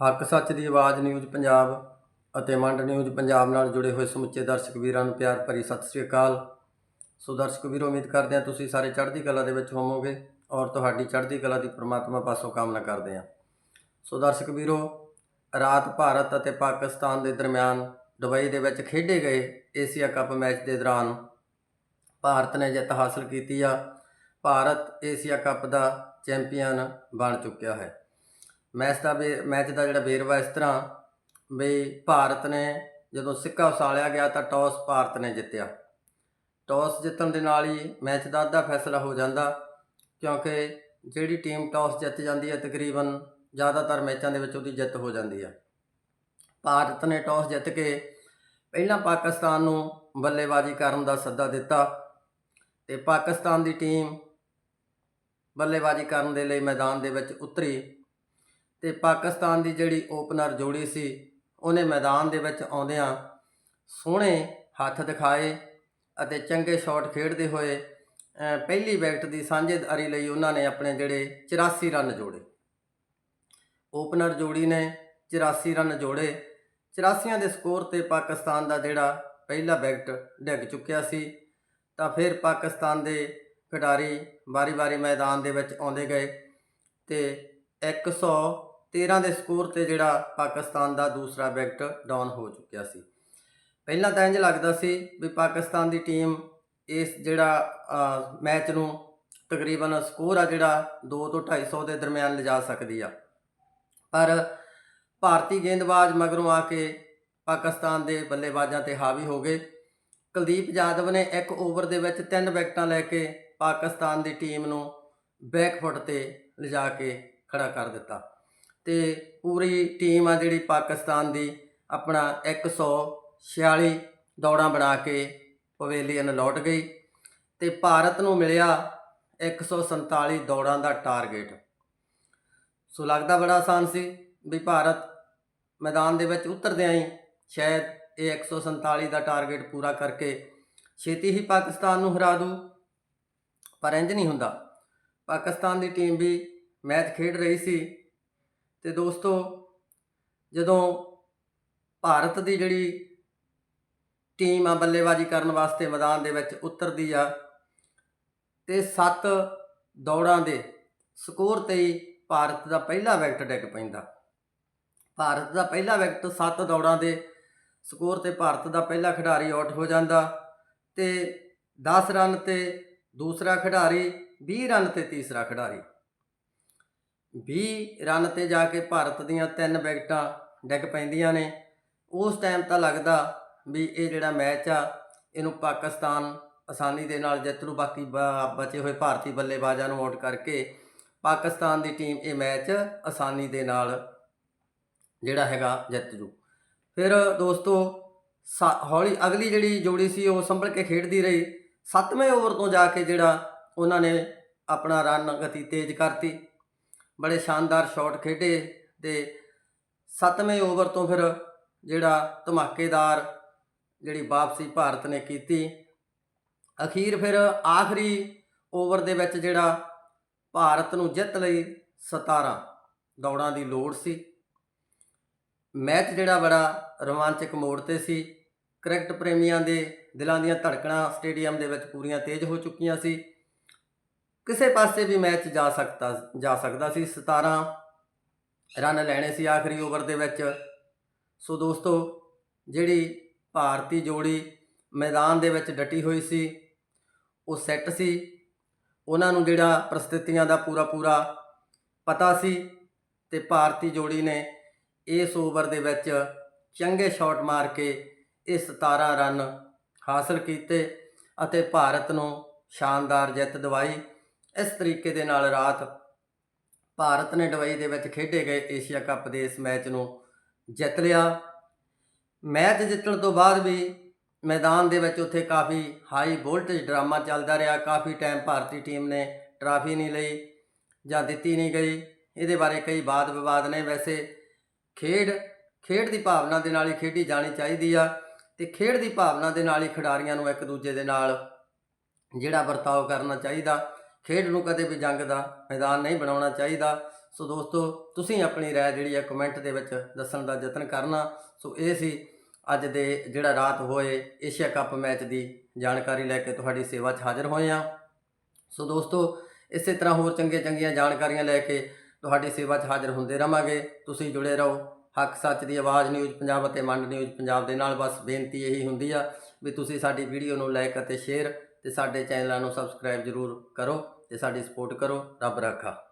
ਹੱਕ ਸੱਚ ਦੀ ਆਵਾਜ਼ ਨਿਊਜ਼ ਪੰਜਾਬ ਅਤੇ ਮੰਡ ਨਿਊਜ਼ ਪੰਜਾਬ ਨਾਲ ਜੁੜੇ ਹੋਏ ਸਮੁੱਚੇ ਦਰਸ਼ਕ ਵੀਰਾਂ ਨੂੰ ਪਿਆਰ ਭਰੀ ਸਤਿ ਸ੍ਰੀ ਅਕਾਲ। ਸੋ ਦਰਸ਼ਕ ਵੀਰੋ, ਉਮੀਦ ਕਰਦੇ ਹਾਂ ਤੁਸੀਂ ਸਾਰੇ ਚੜ੍ਹਦੀ ਕਲਾ ਦੇ ਵਿੱਚ ਹੋਵੋਗੇ ਔਰ ਤੁਹਾਡੀ ਚੜ੍ਹਦੀ ਕਲਾ ਦੀ ਪ੍ਰਮਾਤਮਾ ਪਾਸੋਂ ਕਾਮਨਾ ਕਰਦੇ ਹਾਂ। ਸੋ ਦਰਸ਼ਕ ਵੀਰੋ, ਰਾਤ ਭਾਰਤ ਅਤੇ ਪਾਕਿਸਤਾਨ ਦੇ ਦਰਮਿਆਨ ਦੁਬਈ ਦੇ ਵਿੱਚ ਖੇਡੇ ਗਏ ਏਸ਼ੀਆ ਕੱਪ ਮੈਚ ਦੇ ਦੌਰਾਨ ਭਾਰਤ ਨੇ ਜਿੱਤ ਹਾਸਲ ਕੀਤੀ ਆ। ਭਾਰਤ ਏਸ਼ੀਆ ਕੱਪ ਦਾ ਚੈਂਪੀਅਨ ਬਣ ਚੁੱਕਿਆ ਹੈ। ਮੈਚ ਦਾ ਵੇ- ਮੈਚ ਦਾ ਜਿਹੜਾ ਵੇਰਵਾ ਇਸ ਤਰ੍ਹਾਂ ਵੀ ਭਾਰਤ ਨੇ ਜਦੋਂ ਸਿੱਕਾ ਉਸਾਲਿਆ ਗਿਆ ਤਾਂ ਟਾਸ ਭਾਰਤ ਨੇ ਜਿੱਤਿਆ। ਟਾਸ ਜਿੱਤਣ ਦੇ ਨਾਲ ਹੀ ਮੈਚ ਦਾ ਅੱਧਾ ਫੈਸਲਾ ਹੋ ਜਾਂਦਾ ਕਿਉਂਕਿ ਜਿਹੜੀ ਟੀਮ ਟਾਸ ਜਿੱਤ ਜਾਂਦੀ ਹੈ ਤਕਰੀਬਨ ਜ਼ਿਆਦਾਤਰ ਮੈਚਾਂ ਦੇ ਵਿੱਚ ਉਹਦੀ ਜਿੱਤ ਹੋ ਜਾਂਦੀ ਹੈ। ਭਾਰਤ ਨੇ ਟਾਸ ਜਿੱਤ ਕੇ ਪਹਿਲਾਂ ਪਾਕਿਸਤਾਨ ਨੂੰ ਬੱਲੇਬਾਜ਼ੀ ਕਰਨ ਦਾ ਸੱਦਾ ਦਿੱਤਾ ਤੇ ਪਾਕਿਸਤਾਨ ਦੀ ਟੀਮ ਬੱਲੇਬਾਜ਼ੀ ਕਰਨ ਦੇ ਲਈ ਮੈਦਾਨ ਦੇ ਵਿੱਚ ਉਤਰੀ। ਤੇ ਪਾਕਿਸਤਾਨ ਦੀ ਜਿਹੜੀ ਓਪਨਰ ਜੋੜੀ ਸੀ, ਉਹਨੇ ਮੈਦਾਨ ਦੇ ਵਿੱਚ ਆਉਂਦਿਆਂ ਸੋਹਣੇ ਹੱਥ ਦਿਖਾਏ ਅਤੇ ਚੰਗੇ ਸ਼ਾਟ ਖੇਡਦੇ ਹੋਏ ਪਹਿਲੀ ਵਿਕਟ ਦੀ ਸਾਂਝੇਦਾਰੀ ਲਈ ਉਹਨਾਂ ਨੇ ਆਪਣੇ ਜਿਹੜੇ 84 ਰਨ ਜੋੜੇ। ਓਪਨਰ ਜੋੜੀ ਨੇ 84 ਰਨ ਜੋੜੇ। 84 ਦੇ ਸਕੋਰ ਤੇ ਪਾਕਿਸਤਾਨ ਦਾ ਜਿਹੜਾ ਪਹਿਲਾ ਵਿਕਟ ਡਿੱਗ ਚੁੱਕਿਆ ਸੀ, ਤਾਂ ਫਿਰ ਪਾਕਿਸਤਾਨ ਦੇ ਖਿਡਾਰੀ ਵਾਰੀ-ਵਾਰੀ ਮੈਦਾਨ ਦੇ ਵਿੱਚ ਆਉਂਦੇ ਗਏ ਤੇ 113 ਦੇ ਸਕੋਰ ਤੇ ਜਿਹੜਾ ਪਾਕਿਸਤਾਨ ਦਾ ਦੂਸਰਾ ਵਿਕਟ ਡਾਊਨ ਹੋ ਚੁੱਕਿਆ ਸੀ। ਪਹਿਲਾਂ ਤਾਂ ਇੰਜ ਲੱਗਦਾ ਸੀ ਵੀ ਪਾਕਿਸਤਾਨ ਦੀ ਟੀਮ ਇਸ ਜਿਹੜਾ ਮੈਚ ਨੂੰ ਤਕਰੀਬਨ ਸਕੋਰ ਆ ਜਿਹੜਾ 2 ਤੋਂ 250 ਦੇ ਦਰਮਿਆਨ ਲਿਜਾ ਸਕਦੀ ਆ। ਪਰ ਭਾਰਤੀ ਗੇਂਦਬਾਜ਼ ਮਗਰੋਂ ਆ ਕੇ ਪਾਕਿਸਤਾਨ ਦੇ ਬੱਲੇਬਾਜ਼ਾਂ ਤੇ ਹਾਵੀ ਹੋ ਗਏ। ਕੁਲਦੀਪ ਯਾਦਵ ਨੇ ਇੱਕ ਓਵਰ ਦੇ ਵਿੱਚ ਤਿੰਨ ਵਿਕਟਾਂ ਲੈ ਕੇ ਪਾਕਿਸਤਾਨ ਦੀ ਟੀਮ ਨੂੰ ਬੈਕਫੁੱਟ ਤੇ ਲਿਜਾ ਕੇ ਖੜਾ ਕਰ ਦਿੱਤਾ। ਤੇ ਪੂਰੀ ਟੀਮ ਆ ਜਿਹੜੀ ਪਾਕਿਸਤਾਨ ਦੀ ਆਪਣਾ 146 ਦੌੜਾਂ ਬਣਾ ਕੇ ਪਵੇਲੀਅਨ ਲੌਟ ਗਈ ਤੇ ਭਾਰਤ ਨੂੰ ਮਿਲਿਆ 147 ਦੌੜਾਂ ਦਾ ਟਾਰਗੇਟ। ਸੋ ਲੱਗਦਾ ਬੜਾ ਆਸਾਨ ਸੀ ਵੀ ਭਾਰਤ ਮੈਦਾਨ ਦੇ ਵਿੱਚ ਉਤਰਦਿਆਂ ਹੀ ਸ਼ਾਇਦ ਇਹ 147 ਦਾ ਟਾਰਗੇਟ ਪੂਰਾ ਕਰਕੇ ਛੇਤੀ ਹੀ ਪਾਕਿਸਤਾਨ ਨੂੰ ਹਰਾ ਦੂ। ਪਰ ਇੰਜ ਨਹੀਂ ਹੁੰਦਾ। ਪਾਕਿਸਤਾਨ ਦੀ ਟੀਮ ਵੀ ਮੈਚ ਖੇਡ ਰਹੀ ਸੀ। ਤੇ ਦੋਸਤੋ, ਜਦੋਂ ਭਾਰਤ ਦੀ ਜਿਹੜੀ ਟੀਮ ਆ ਬੱਲੇਬਾਜ਼ੀ ਕਰਨ ਵਾਸਤੇ ਮੈਦਾਨ ਦੇ ਵਿੱਚ ਉਤਰਦੀ ਆ, ਤੇ 7 ਦੌੜਾਂ ਦੇ ਸਕੋਰ ਤੇ ਹੀ ਭਾਰਤ ਦਾ ਪਹਿਲਾ ਵਿਕਟ ਡਿੱਗ ਪੈਂਦਾ। ਭਾਰਤ ਦਾ ਪਹਿਲਾ ਵਿਕਟ 7 ਦੌੜਾਂ ਦੇ ਸਕੋਰ ਤੇ ਭਾਰਤ ਦਾ ਪਹਿਲਾ ਖਿਡਾਰੀ ਆਊਟ ਹੋ ਜਾਂਦਾ ਤੇ 10 ਰਨ ਤੇ ਦੂਸਰਾ ਖਿਡਾਰੀ 20 ਰਨ ਤੇ ਤੀਸਰਾ ਖਿਡਾਰੀ। 20 ਰਨ ਤੇ ਜਾ ਕੇ ਭਾਰਤ ਦੀਆਂ ਤਿੰਨ ਵਿਕਟਾਂ ਡਿੱਗ ਪੈਂਦੀਆਂ ਨੇ। ਉਸ ਟਾਈਮ ਤਾਂ ਲੱਗਦਾ ਵੀ ਇਹ ਜਿਹੜਾ ਮੈਚ ਆ, ਇਹਨੂੰ ਪਾਕਿਸਤਾਨ ਆਸਾਨੀ ਦੇ ਨਾਲ ਜਿੱਤ ਲੂ ਬਾਕੀ ਬ- ਬਚੇ ਹੋਏ ਭਾਰਤੀ ਬੱਲੇਬਾਜ਼ਾਂ ਨੂੰ ਆਊਟ ਕਰਕੇ ਪਾਕਿਸਤਾਨ ਦੀ ਟੀਮ ਇਹ ਮੈਚ ਆਸਾਨੀ ਦੇ ਨਾਲ ਜਿਹੜਾ ਹੈਗਾ ਜਿੱਤ ਜੂ। ਫਿਰ ਦੋਸਤੋ, ਸਾ- ਹੌਲੀ, ਅਗਲੀ ਜਿਹੜੀ ਜੋੜੀ ਸੀ ਉਹ ਸੰਭਲ ਕੇ ਖੇਡਦੀ ਰਹੀ। 7ਵੇਂ ਓਵਰ ਤੋਂ ਜਾ ਕੇ ਜਿਹੜਾ ਉਹਨਾਂ ਨੇ ਆਪਣਾ ਰਨ ਗਤੀ ਤੇਜ਼ ਕਰਤੀ। ਬੜੇ ਸ਼ਾਨਦਾਰ ਸ਼ਾਟ ਖੇਡੇ ਤੇ 7ਵੇਂ ਓਵਰ ਤੋਂ ਫਿਰ ਜਿਹੜਾ ਧਮਾਕੇਦਾਰ ਜਿਹੜੀ ਵਾਪਸੀ ਭਾਰਤ ਨੇ ਕੀਤੀ। ਅਖੀਰ ਫਿਰ ਆਖਰੀ ਓਵਰ ਦੇ ਵਿੱਚ ਜਿਹੜਾ ਭਾਰਤ ਨੂੰ ਜਿੱਤ ਲਈ 17 ਦੌੜਾਂ ਦੀ ਲੋੜ ਸੀ। ਮੈਚ ਜਿਹੜਾ ਬੜਾ ਰੋਮਾਂਚਕ ਮੋੜ ਤੇ ਸੀ। ਕ੍ਰਿਕਟ ਪ੍ਰੇਮੀਆਂ ਦੇ ਦਿਲਾਂ ਦੀਆਂ ਧੜਕਣਾਂ ਸਟੇਡੀਅਮ ਦੇ ਵਿੱਚ ਪੂਰੀਆਂ ਤੇਜ਼ ਹੋ ਚੁੱਕੀਆਂ ਸੀ। ਕਿਸੇ ਪਾਸੇ ਵੀ ਮੈਚ ਜਾ ਸਕਦਾ ਜਾ ਸਕਦਾ ਸੀ। 17 ਰਨ ਲੈਣੇ ਸੀ ਆਖਰੀ ਓਵਰ ਦੇ ਵਿੱਚ। ਸੋ ਦੋਸਤੋ, ਜਿਹੜੀ ਭਾਰਤੀ ਜੋੜੀ ਮੈਦਾਨ ਦੇ ਵਿੱਚ ਡਟੀ ਹੋਈ ਸੀ, ਉਹ ਸੈੱਟ ਸੀ। ਉਹਨਾਂ ਨੂੰ ਜਿਹੜਾ ਪ੍ਰਸਥਿਤੀਆਂ ਦਾ ਪੂਰਾ ਪੂਰਾ ਪਤਾ ਸੀ ਤੇ ਭਾਰਤੀ ਜੋੜੀ ਨੇ ਇਸ ਓਵਰ ਦੇ ਵਿੱਚ ਚੰਗੇ ਸ਼ਾਟ ਮਾਰ ਕੇ ਇਹ 17 ਰਨ ਹਾਸਲ ਕੀਤੇ ਅਤੇ ਭਾਰਤ ਨੂੰ ਸ਼ਾਨਦਾਰ ਜਿੱਤ ਦਿਵਾਈ। ਇਸ ਤਰੀਕੇ ਦੇ ਨਾਲ ਰਾਤ ਭਾਰਤ ਨੇ ਦੁਬਈ ਦੇ ਵਿੱਚ ਖੇਡੇ ਗਏ ਏਸ਼ੀਆ ਕੱਪ ਦੇ ਇਸ ਮੈਚ ਨੂੰ ਜਿੱਤ ਲਿਆ। ਮੈਚ ਜਿੱਤਣ ਤੋਂ ਬਾਅਦ ਵੀ ਮੈਦਾਨ ਦੇ ਵਿੱਚ ਉੱਥੇ ਕਾਫੀ ਹਾਈ ਵੋਲਟੇਜ ਡਰਾਮਾ ਚੱਲਦਾ ਰਿਹਾ। ਕਾਫੀ ਟਾਈਮ ਭਾਰਤੀ ਟੀਮ ਨੇ ਟਰਾਫੀ ਨਹੀਂ ਲਈ ਜਾਂ ਦਿੱਤੀ ਨਹੀਂ ਗਈ। ਇਹਦੇ ਬਾਰੇ ਕਈ ਵਾਦ ਵਿਵਾਦ ਨੇ। ਵੈਸੇ ਖੇਡ ਖੇਡ ਦੀ ਭਾਵਨਾ ਦੇ ਨਾਲ ਹੀ ਖੇਡੀ ਜਾਣੀ ਚਾਹੀਦੀ ਆ ਤੇ ਖੇਡ ਦੀ ਭਾਵਨਾ ਦੇ ਨਾਲ ਹੀ ਖਿਡਾਰੀਆਂ ਨੂੰ ਇੱਕ ਦੂਜੇ ਦੇ ਨਾਲ ਜਿਹੜਾ ਵਰਤਾਓ ਕਰਨਾ ਚਾਹੀਦਾ। ਖੇਡ ਨੂੰ ਕਦੇ ਵੀ ਜੰਗ ਦਾ ਮੈਦਾਨ ਨਹੀਂ ਬਣਾਉਣਾ ਚਾਹੀਦਾ। ਸੋ ਦੋਸਤੋ, ਤੁਸੀਂ ਆਪਣੀ ਰਾਏ ਜਿਹੜੀ ਹੈ ਕਮੈਂਟ ਦੇ ਵਿੱਚ ਦੱਸਣ ਦਾ ਯਤਨ ਕਰਨਾ। ਸੋ ਇਹ ਸੀ ਅੱਜ ਦੇ ਜਿਹੜਾ ਰਾਤ ਹੋਏ ਏਸ਼ੀਆ ਕੱਪ ਮੈਚ ਦੀ ਜਾਣਕਾਰੀ ਲੈ ਕੇ ਤੁਹਾਡੀ ਸੇਵਾ 'ਚ ਹਾਜ਼ਰ ਹੋਏ ਹਾਂ। ਸੋ ਦੋਸਤੋ, ਇਸੇ ਤਰ੍ਹਾਂ ਹੋਰ ਚੰਗੀਆਂ ਚੰਗੀਆਂ ਜਾਣਕਾਰੀਆਂ ਲੈ ਕੇ ਤੁਹਾਡੀ ਸੇਵਾ 'ਚ ਹਾਜ਼ਰ ਹੁੰਦੇ ਰਵਾਂਗੇ। ਤੁਸੀਂ ਜੁੜੇ ਰਹੋ ਹੱਕ ਸੱਚ ਦੀ ਆਵਾਜ਼ ਨਿਊਜ਼ ਪੰਜਾਬ ਅਤੇ ਮੰਡ ਨਿਊਜ਼ ਪੰਜਾਬ ਦੇ ਨਾਲ। ਬਸ ਬੇਨਤੀ ਇਹੀ ਹੁੰਦੀ ਆ ਵੀ ਤੁਸੀਂ ਸਾਡੀ ਵੀਡੀਓ ਨੂੰ ਲਾਈਕ ਅਤੇ ਸ਼ੇਅਰ ਤੇ ਸਾਡੇ ਚੈਨਲਾਂ ਨੂੰ ਸਬਸਕ੍ਰਾਈਬ ਜ਼ਰੂਰ ਕਰੋ। ਤੇ ਸਾਡੀ ਸਪੋਰਟ ਕਰੋ ਰੱਬ ਰਾਖਾ।